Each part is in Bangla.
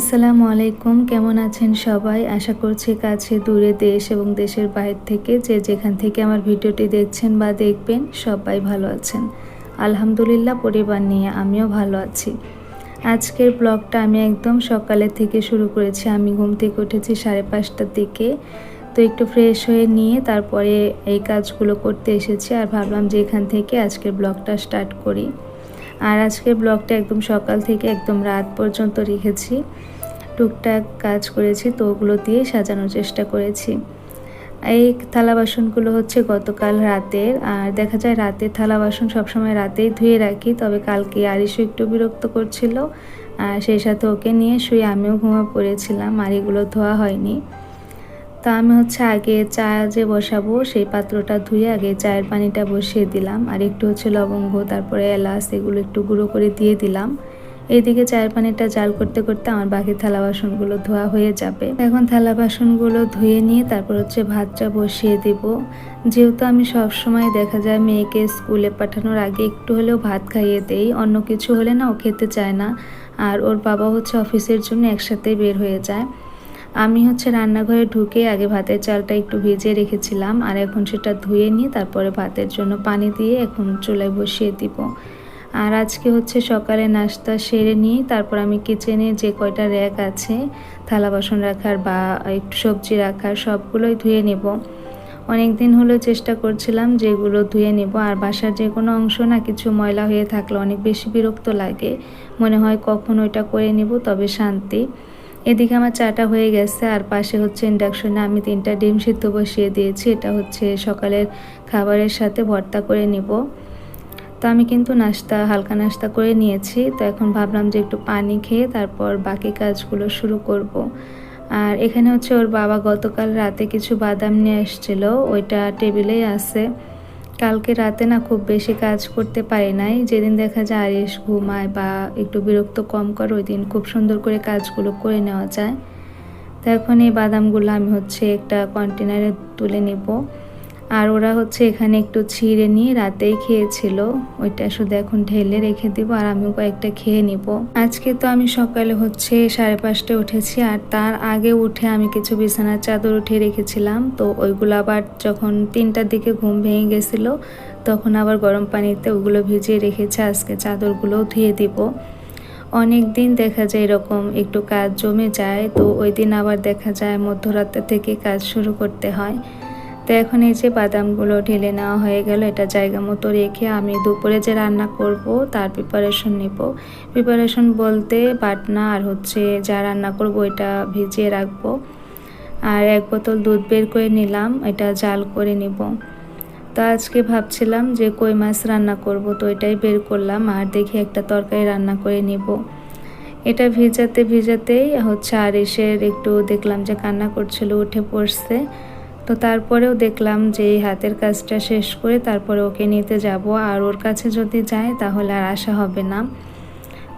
আসসালামু আলাইকুম। কেমন আছেন সবাই? আশা করছি কাছে, দূরে দেশ এবং দেশের বাইরে থেকে যে যেখান থেকে আমার ভিডিওটি দেখছেন বা দেখবেন, সবাই ভালো আছেন। আলহামদুলিল্লাহ, পরিবার নিয়ে আমিও ভালো আছি। আজকের ব্লগটা আমি একদম সকালে থেকে শুরু করেছি। আমি ঘুম থেকে উঠেছি সাড়ে পাঁচটার দিকে। তো একটু ফ্রেশ হয়ে নিয়ে তারপরে এই কাজগুলো করতে এসেছি। আর ভাবলাম যে এখান থেকে আজকের ব্লগটা স্টার্ট করি। আর আজকের ব্লগটা একদম সকাল থেকে একদম রাত পর্যন্ত রেখেছি। টুকটাক কাজ করেছি, তো ওগুলো দিয়ে সাজানোর চেষ্টা করেছি। এই থালা বাসনগুলো হচ্ছে গতকাল রাতের, আর দেখা যায় রাতে থালা বাসন সবসময় রাতেই ধুয়ে রাখি, তবে কালকে আরিসও একটু বিরক্ত করছিল, আর সেই সাথে ওকে নিয়ে শুয়ে আমিও ঘুমা পড়েছিলাম, আর এগুলো ধোয়া হয়নি। তা আমি হচ্ছে আগে চা যে বসাবো, সেই পাত্রটা ধুয়ে আগে চায়ের পানিটা বসিয়ে দিলাম। আর একটু হচ্ছে লবঙ্গ, তারপরে এলাচ, এগুলো একটু গুঁড়ো করে দিয়ে দিলাম। এইদিকে চায়ের পানিটা জাল করতে করতে আমার বাকি থালা বাসনগুলো ধোয়া হয়ে যাবে। এখন থালা বাসনগুলো ধুয়ে নিয়ে তারপর হচ্ছে ভাতটা বসিয়ে দিব। যেহেতু আমি সব সময় দেখা যায় মেয়েকে স্কুলে পাঠানোর আগে একটু হলেও ভাত খাইয়ে দেই, অন্য কিছু হলে না ও খেতে চায় না। আর ওর বাবা হচ্ছে অফিসের জন্য একসাথেই বের হয়ে যায়। আমি হচ্ছে রান্নাঘরে ঢুকে আগে ভাতের চালটা একটু ভিজিয়ে রেখেছিলাম, আর এখন সেটা ধুয়ে নিয়ে তারপরে ভাতের জন্য পানি দিয়ে এখন চুলায় বসিয়ে দিব। আর আজকে হচ্ছে সকালে নাস্তা সেরে নিয়ে তারপর আমি কিচেনে যে কয়টা র্যাক আছে, থালা বাসন রাখার বা একটু সবজি রাখার সবগুলোই ধুয়ে নেব। অনেক দিন হলো চেষ্টা করছিলাম যেগুলো ধুয়ে নেব, আর বাসার যে কোনো অংশ না কিছু ময়লা হয়ে থাকলে অনেক বেশি বিরক্ত লাগে। মনে হয় কখন ওইটা করে নিব, তবে শান্তি। এদিকে আমার চাটা হয়ে গেছে, আর পাশে হচ্ছে ইন্ডাকশনে আমি তিনটা ডিম সিদ্ধ বসিয়ে দিয়েছি। এটা হচ্ছে সকালের খাবারের সাথে ভর্তা করে নিব। তো আমি কিন্তু নাস্তা, হালকা নাস্তা করে নিয়েছি। তো এখন ভাবলাম যে একটু পানি খেয়ে তারপর বাকি কাজগুলো শুরু করব। আর এখানে হচ্ছে ওর বাবা গতকাল রাতে কিছু বাদাম নিয়ে এসেছিল, ওইটা টেবিলেই আছে। কালকে রাতে না খুব বেশি কাজ করতে পারি নাই। যেদিন দেখা যায় আরিস ঘুমায় বা একটু বিরক্ত কম করে, ওই দিন খুব সুন্দর করে কাজগুলো করে নেওয়া যায়। তো এখন এই বাদামগুলো আমি হচ্ছে একটা কন্টেনারে তুলে নিব। আর ওরা হচ্ছে এখানে একটু ছিঁড়ে নিয়ে রাতেই খেয়েছিল। ওইটা শুধু এখন ঢেলে রেখে দিব আর আমিও কয়েকটা খেয়ে নিব। আজকে তো আমি সকালে হচ্ছে সাড়ে পাঁচটায় উঠেছি আর তার আগে উঠে আমি কিছু বিছানার চাদর উঠে রেখেছিলাম। তো ওইগুলো আবার যখন তিনটার দিকে ঘুম ভেঙে গেছিল, তখন আবার গরম পানিতে ওগুলো ভিজিয়ে রেখেছে। আজকে চাদরগুলোও ধুয়ে দিব। অনেক দিন দেখা যায় এরকম একটু কাজ জমে যায়, তো ওই দিন আবার দেখা যায় মধ্যরাত্রে থেকে কাজ শুরু করতে হয়। তো এখন এই যে বাদামগুলো ঢেলে নেওয়া হয়ে গেল, এটা জায়গা মতো রেখে আমি দুপুরে যে রান্না করব তার প্রিপারেশন নিব। প্রিপারেশন বলতে বাটনা আর হচ্ছে যা রান্না করব এটা ভিজিয়ে রাখব। আর এক বোতল দুধ বের করে নিলাম, এটা জাল করে নিব। তো আজকে ভাবছিলাম যে কই মাছ রান্না করব, তো এটাই বের করলাম আর দেখি একটা তরকারি রান্না করে নিব। এটা ভিজাতে ভিজাতেই হচ্ছে আর এসের একটু দেখলাম যে কান্না করছিল, উঠে পড়ছে। তো তারপরেও দেখলাম যে এই হাতের কাজটা শেষ করে তারপরে ওকে নিতে যাব। আর ওর কাছে যদি যায় তাহলে আর আসা হবে না।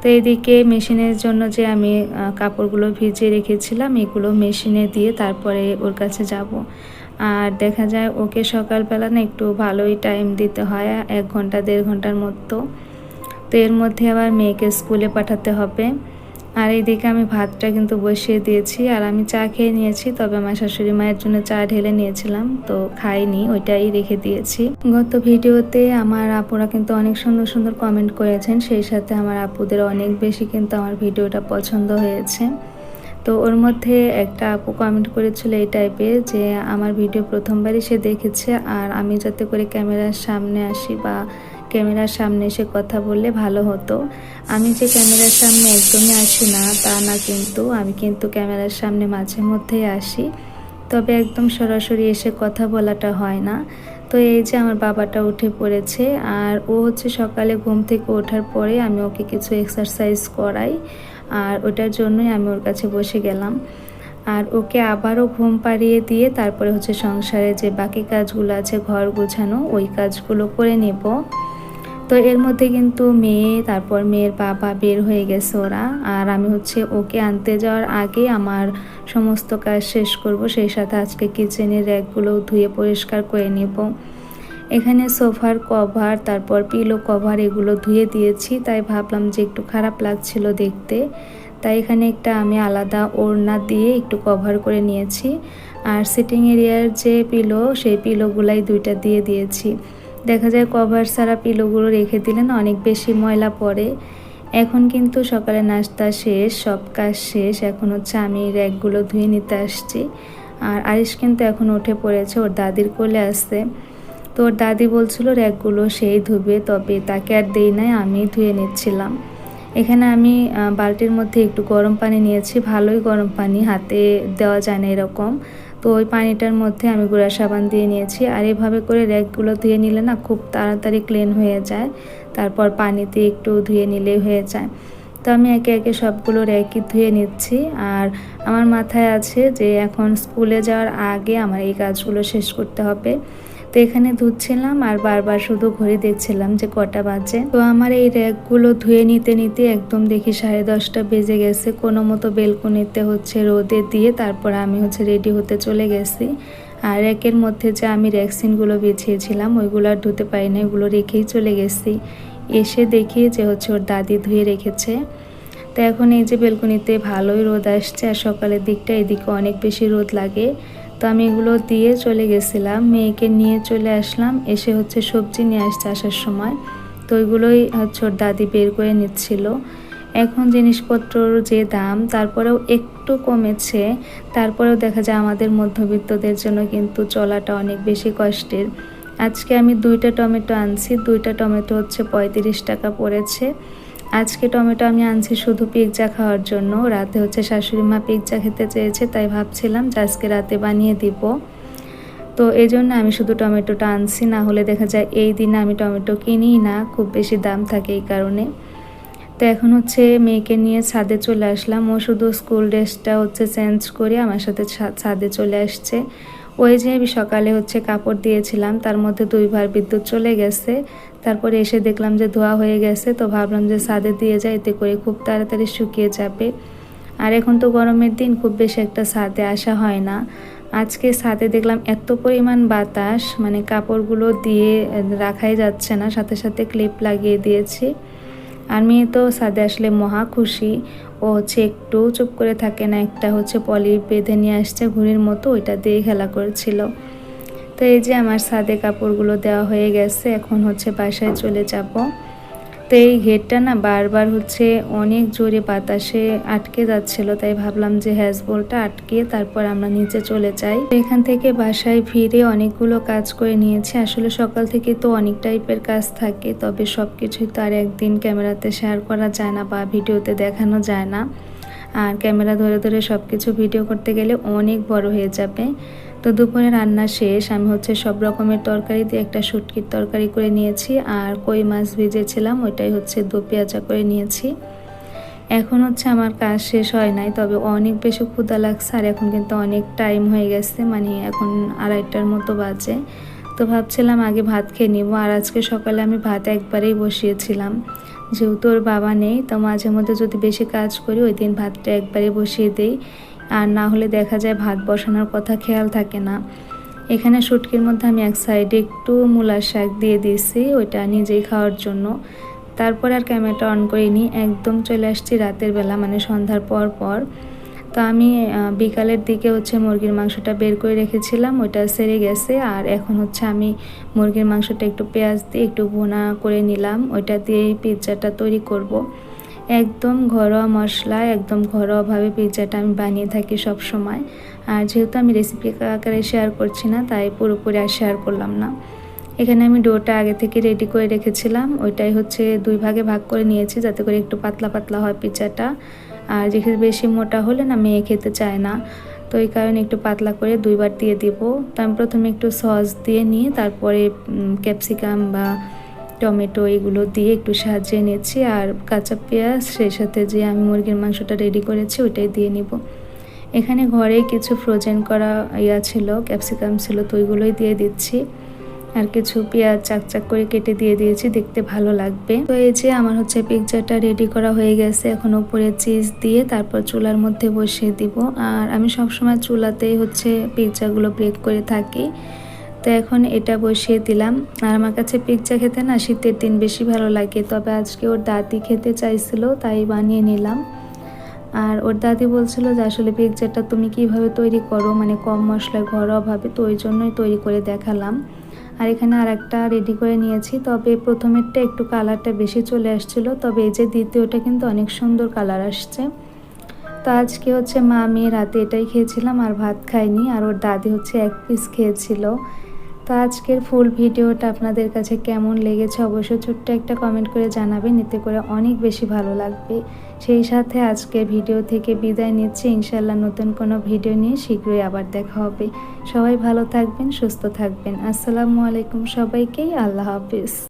তো এইদিকে মেশিনের জন্য যে আমি কাপড়গুলো ভিজিয়ে রেখেছিলাম, এগুলো মেশিনে দিয়ে তারপরে ওর কাছে যাব। আর দেখা যায় ওকে সকালবেলা না একটু ভালোই টাইম দিতে হয়, এক ঘণ্টা, দেড় ঘণ্টার মতো। তো এর মধ্যে আবার মেয়েকে স্কুলে পাঠাতে হবে। আর এইদিকে আমি ভাতটা কিন্তু বসিয়ে দিয়েছি, আর আমি চা খেয়ে নিয়েছি, তবে আমার শাশুড়ি মায়ের জন্য চা ঢেলে নিয়েছিলাম, তো খাইনি, ওইটাই রেখে দিয়েছি। গত ভিডিওতে আমার আপুরা কিন্তু অনেক সুন্দর সুন্দর কমেন্ট করেছেন, সেই সাথে আমার আপুদের অনেক বেশি কিন্তু আমার ভিডিওটা পছন্দ হয়েছে। তো ওর মধ্যে একটা আপু কমেন্ট করেছিল এই টাইপের যে, আমার ভিডিও প্রথমবারই সে দেখেছে, আর আমি যাতে করে ক্যামেরার সামনে আসি বা ক্যামেরার সামনে এসে কথা বললে ভালো হতো। আমি যে ক্যামেরার সামনে একদমই আসি না, তা না কিন্তু। আমি কিন্তু ক্যামেরার সামনে মাঝে মধ্যেই আসি। তবে একদম সরাসরি এসে কথা বলাটা হয় না। তো এই যে আমার বাবাটা উঠে পড়েছে, আর ও হচ্ছে সকালে ঘুম থেকে ওঠার পরে আমি ওকে কিছু এক্সারসাইজ করাই, আর ওটার জন্যই আমি ওর কাছে বসে গেলাম। আর ওকে আবারও ঘুম পাড়িয়ে দিয়ে তারপরে হচ্ছে সংসারে যে বাকি কাজগুলো আছে, ঘর গোছানো, ওই কাজগুলো করে নেব। তো এর মধ্যে কিন্তু মেয়ে, তারপর মেয়ের বাবা বের হয়ে গেছে ওরা। আর আমি হচ্ছে ওকে আনতে যাওয়ার আগে আমার সমস্ত কাজ শেষ করব। সেই সাথে আজকে কিচেনের র্যাকগুলো ধুয়ে পরিষ্কার করে নেব। এখানে সোফার কভার, তারপর পিলো কভার এগুলো ধুয়ে দিয়েছি। তাই ভাবলাম যে একটু খারাপ লাগছিল দেখতে। তাই এখানে একটা আমি আলাদা ওড়না দিয়ে একটু কভার করে নিয়েছি। আর সিটিং এরিয়ার যে পিলো সেই পিলোগুলাই দুইটা দিয়ে দিয়েছি। দেখা যায় কভার ছাড়া পিলোগুলো রেখে দিলেন, অনেক বেশি ময়লা পড়ে। এখন কিন্তু সকালে নাস্তা শেষ, সব কাজ শেষ, এখন হচ্ছে আমি র্যাকগুলো ধুয়ে নিতে আসছি। আর আরিশ কিন্তু এখন উঠে পড়েছে, ওর দাদির কোলে আসছে তো ওর দাদি বলছিল, র্যাকগুলো সেই ধুবে, তবে তাকে আর দেই নাই, আমি ধুয়ে নিচ্ছিলাম। এখানে আমি বালতির মধ্যে একটু গরম পানি নিয়েছি, ভালোই গরম পানি, হাতে দেওয়া যায় না এরকম। তো ওই পানিটার মধ্যে আমি গুঁড়া সাবান দিয়ে নিয়েছি। আর এভাবে করে র্যাকগুলো ধুয়ে নিলে না খুব তাড়াতাড়ি ক্লিন হয়ে যায়। তারপর পানিতে একটু ধুয়ে নিলেই হয়ে যায়। তো আমি একে একে সবগুলো র্যাকই ধুয়ে নিচ্ছি। আর আমার মাথায় আছে যে এখন স্কুলে যাওয়ার আগে আমার এই কাজগুলো শেষ করতে হবে। তো এখানে ধুচ্ছিলাম আর বারবার শুধু ঘড়ি দেখছিলাম যে কটা বাজে। তো আমার এই র্যাকগুলো ধুয়ে নিতে নিতে একদম দেখি সাড়ে দশটা বেজে গেছে। কোনো মতো বেলকুনিতে হচ্ছে রোদে দিয়ে তারপর আমি হচ্ছে রেডি হতে চলে গেছি। আর র্যাকের মধ্যে যে আমি র্যাকসিনগুলো বিছিয়েছিলাম, ওইগুলো আর ধুতে পারি না ওগুলো রেখেই চলে গেছি। এসে দেখি যে হচ্ছে ওর দাদি ধুয়ে রেখেছে। তো এখন এই যে বেলকুনিতে ভালোই রোদ আসছে আর সকালের দিকটা এদিকে অনেক বেশি রোদ লাগে। তো আমি এগুলো দিয়ে চলে গেছিলাম। মেয়েকে নিয়ে চলে আসলাম। এসে হচ্ছে সবজি নিয়ে আসছে আসার সময়। তো ওইগুলোই হচ্ছে ওর দাদি বের করে নিচ্ছিল। এখন জিনিসপত্রর যে দাম, তারপরেও একটু কমেছে। তারপরেও দেখা যায় আমাদের মধ্যবিত্তদের জন্য কিন্তু চলাটা অনেক বেশি কষ্টের। আজকে আমি দুইটা টমেটো আনছি। দুইটা টমেটো হচ্ছে পঁয়ত্রিশ টাকা পড়েছে। আজকে টমেটো আমি আনছি শুধু পিৎজা খাওয়ার জন্য। রাতে হচ্ছে শাশুড়ি মা পিৎজা খেতে চেয়েছে, তাই ভাবছিলাম যে আজকে রাতে বানিয়ে দিব। তো এই জন্য আমি শুধু টমেটোটা আনছি, না হলে দেখা যায় এই দিনে আমি টমেটো কিনি না, খুব বেশি দাম থাকে এই কারণে। তো এখন হচ্ছে মেয়েকে নিয়ে ছাদে চলে আসলাম। ও শুধু স্কুল ড্রেসটা হচ্ছে চেঞ্জ করে আমার সাথে ছাদে চলে আসছে। ওই যে আমি সকালে হচ্ছে কাপড় দিয়েছিলাম, তার মধ্যে দুইবার বিদ্যুৎ চলে গেছে। তারপরে এসে দেখলাম যে ধোয়া হয়ে গেছে, তো ভাবলাম যে ছাদে দিয়ে যায় এতে করে খুব তাড়াতাড়ি শুকিয়ে যাবে। আর এখন তো গরমের দিন, খুব বেশি একটা ছাদে আসা হয় না। আজকে ছাদে দেখলাম এত পরিমাণ বাতাস মানে কাপড়গুলো দিয়ে রাখাই যাচ্ছে না, সাথে সাথে ক্লিপ লাগিয়ে দিয়েছি। আর মেয়ে তো ছাদে আসলে মহা খুশি। ও হচ্ছে একটু চুপ করে থাকে না, একটা হচ্ছে পলি বেঁধে নিয়ে আসছে ঘুড়ির মতো, ওইটা দিয়ে খেলা করছিল। তো এই যে আমার সাদে কাপড়গুলো দেওয়া হয়ে গেছে, এখন হচ্ছে বাসায় চলে যাব। তো এই ঘেরটা না বারবার হচ্ছে অনেক জোরে বাতাসে আটকে যাচ্ছিল, তাই ভাবলাম যে হ্যাজবলটা আটকে তারপর আমরা নিচে চলে যাই। এখান থেকে বাসায় ফিরে অনেকগুলো কাজ করে নিয়েছি। আসলে সকাল থেকে তো অনেক টাইপের কাজ থাকে, তবে সব কিছুই তো আর একদিন ক্যামেরাতে শেয়ার করা যায় না বা ভিডিওতে দেখানো যায় না। আর ক্যামেরা ধরে ধরে সব কিছু ভিডিও করতে গেলে অনেক বড় হয়ে যাবে। তো দুপুরে রান্না শেষ, আমি হচ্ছে সব রকমের তরকারি দিয়ে একটা শুটকির তরকারি করে নিয়েছি আর কই মাছ ভেজেছিলাম, ওইটাই হচ্ছে দু পেঁয়াজা করে নিয়েছি। এখন হচ্ছে আমার কাজ শেষ হয় নাই, তবে অনেক বেশি ক্ষুদা লাগছে আর এখন কিন্তু অনেক টাইম হয়ে গেছে মানে এখন আড়াইটার মতো বাজে। তো ভাবছিলাম আগে ভাত খেয়ে নিব, আর আজকে সকালে আমি ভাত একবারেই বসিয়েছিলাম। যেহেতু ওর বাবা নেই, তো মাঝে মধ্যে যদি বেশি কাজ করি, ওই দিন ভাতটা একবারে বসিয়ে দিই। আর না হলে দেখা যায় ভাত বসানোর কথা খেয়াল থাকে না। এখানে শুটকির মধ্যে আমি এক সাইডে একটু মূলার শাক দিয়ে দিয়েছি, ওইটা নিজেই খাওয়ার জন্য। তারপর আর ক্যামেরাটা অন করিনি, একদম চলে আসছি রাতের বেলা মানে সন্ধ্যার পর পর। তো আমি বিকালের দিকে হচ্ছে মুরগির মাংসটা বের করে রেখেছিলাম, ওইটা সেরে গেছে। আর এখন হচ্ছে আমি মুরগির মাংসটা একটু পেঁয়াজ দিয়ে একটু ভোনা করে নিলাম, ওইটা দিয়েই পিৎজাটা তৈরি করব। একদম ঘরোয়া মশলা, একদম ঘরোয়াভাবে পিৎজাটা আমি বানিয়ে থাকি সব সময়। আর যেহেতু আমি রেসিপি আকারে শেয়ার করছি না, তাই পুরোপুরি আর শেয়ার করলাম না। এখানে আমি ডোটা আগে থেকে রেডি করে রেখেছিলাম। ওইটাই হচ্ছে দুই ভাগে ভাগ করে নিয়েছি যাতে করে একটু পাতলা পাতলা হয় পিৎজাটা। আর যেখানে বেশি মোটা হলে না মেয়ে খেতে চায় না। তো এই কারণে একটু পাতলা করে দুইবার দিয়ে দিব। তো আমি প্রথমে একটু সস দিয়ে নিয়ে তারপরে ক্যাপসিকাম বা টমেটো এগুলো দিয়ে একটু সাজিয়ে নিয়েছি আর কাঁচা পেঁয়াজ, সেই সাথে যে আমি মুরগির মাংসটা রেডি করেছি ওইটাই দিয়ে নিব। এখানে ঘরে কিছু ফ্রোজেন করা ইয়া ছিল ক্যাপসিকাম ছিল, তো ওইগুলোই দিয়ে দিচ্ছি। আর কিছু পেঁয়াজ চাকচাক করে কেটে দিয়ে দিয়েছি, দেখতে ভালো লাগবে। তো এই যে আমার হচ্ছে পিৎজাটা রেডি করা হয়ে গেছে, এখন উপরে চিজ দিয়ে তারপর চুলার মধ্যে বসিয়ে দিব। আর আমি সবসময় চুলাতেই হচ্ছে পিৎজাগুলো ব্রেক করে থাকি। তো এখন এটা বসিয়ে দিলাম। আর আমার কাছে পিৎজা খেতে না শীতের দিন বেশি ভালো লাগে। তবে আজকে ওর দাদি খেতে চাইছিল, তাই বানিয়ে নিলাম। আর ওর দাদি বলছিল যে, আসলে পিৎজাটা তুমি কীভাবে তৈরি করো? মানে কম মশলায় ঘরোয়াভাবে তো ওই জন্যই তৈরি করে দেখালাম। আর এখানে আর একটা রেডি করে নিয়েছি। তবে প্রথমেরটা একটু কালারটা বেশি চলে আসছিল। তবে এই যে দ্বিতীয়টা কিন্তু অনেক সুন্দর কালার আসছে। তো আজকে হচ্ছে মা মেয়ে রাতে এটাই খেয়েছিলাম আর ভাত খাইনি। আর ওর দাদি হচ্ছে এক পিস খেয়েছিল। তো আজকের ফুল ভিডিওটা আপনাদের কাছে কেমন লেগেছে অবশ্যই ছোট্ট একটা কমেন্ট করে জানাবেন, এতে করে অনেক বেশি ভালো লাগবে। সেই সাথে আজকে ভিডিও থেকে বিদায় নিচ্ছে। ইনশাল্লাহ নতুন কোনো ভিডিও নিয়ে শীঘ্রই আবার দেখা হবে। সবাই ভালো থাকবেন, সুস্থ থাকবেন। আসসালামু আলাইকুম সবাইকেই আল্লাহ হাফিজ।